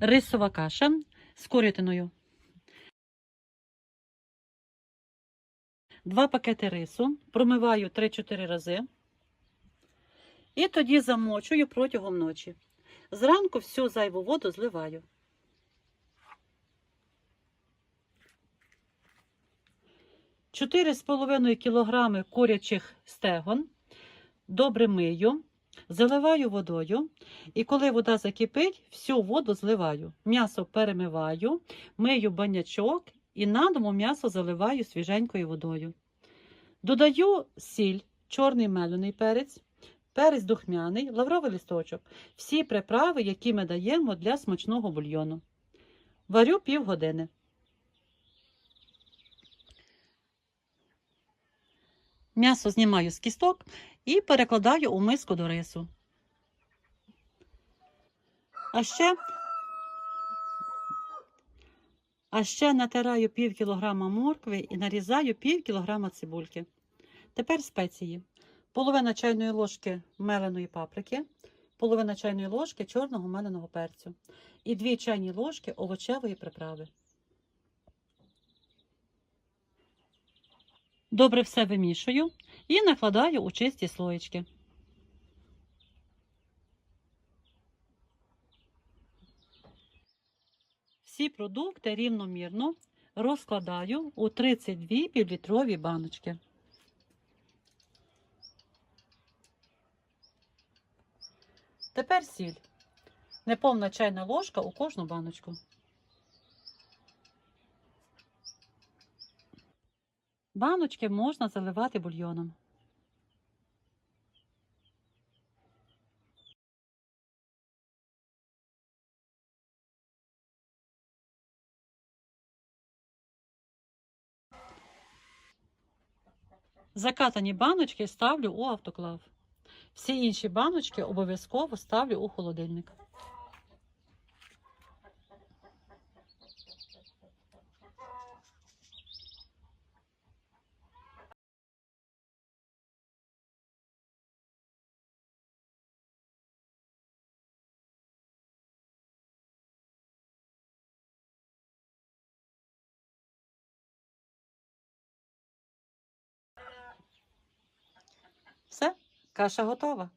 рисова каша з курятиною. Два пакети рису. Промиваю 3-4 рази. І тоді замочую протягом ночі. Зранку всю зайву воду зливаю. Чотири з половиною кілограми курячих стегон добре мию, заливаю водою, і коли вода закипить, всю воду зливаю. М'ясо перемиваю, мию банячок і на дому м'ясо заливаю свіженькою водою. Додаю сіль, чорний мелений перець, перець духмяний, лавровий листочок, всі приправи, які ми даємо для смачного бульйону. Варю півгодини. М'ясо знімаю з кісток і перекладаю у миску до рису. А ще, а ще натираю пів кілограма моркви і нарізаю пів кілограма цибульки. Тепер спеції. Половина чайної ложки меленої паприки, половина чайної ложки чорного меленого перцю і 2 чайні ложки овочевої приправи. Добре все вимішую і накладаю у чисті слоєчки. Всі продукти рівномірно розкладаю у 32 півлітрові баночки. Тепер сіль. Неповна чайна ложка у кожну баночку. Баночки можна заливати бульйоном. Закатані баночки ставлю у автоклав. Всі інші баночки обов'язково ставлю у холодильник. Все, каша готова.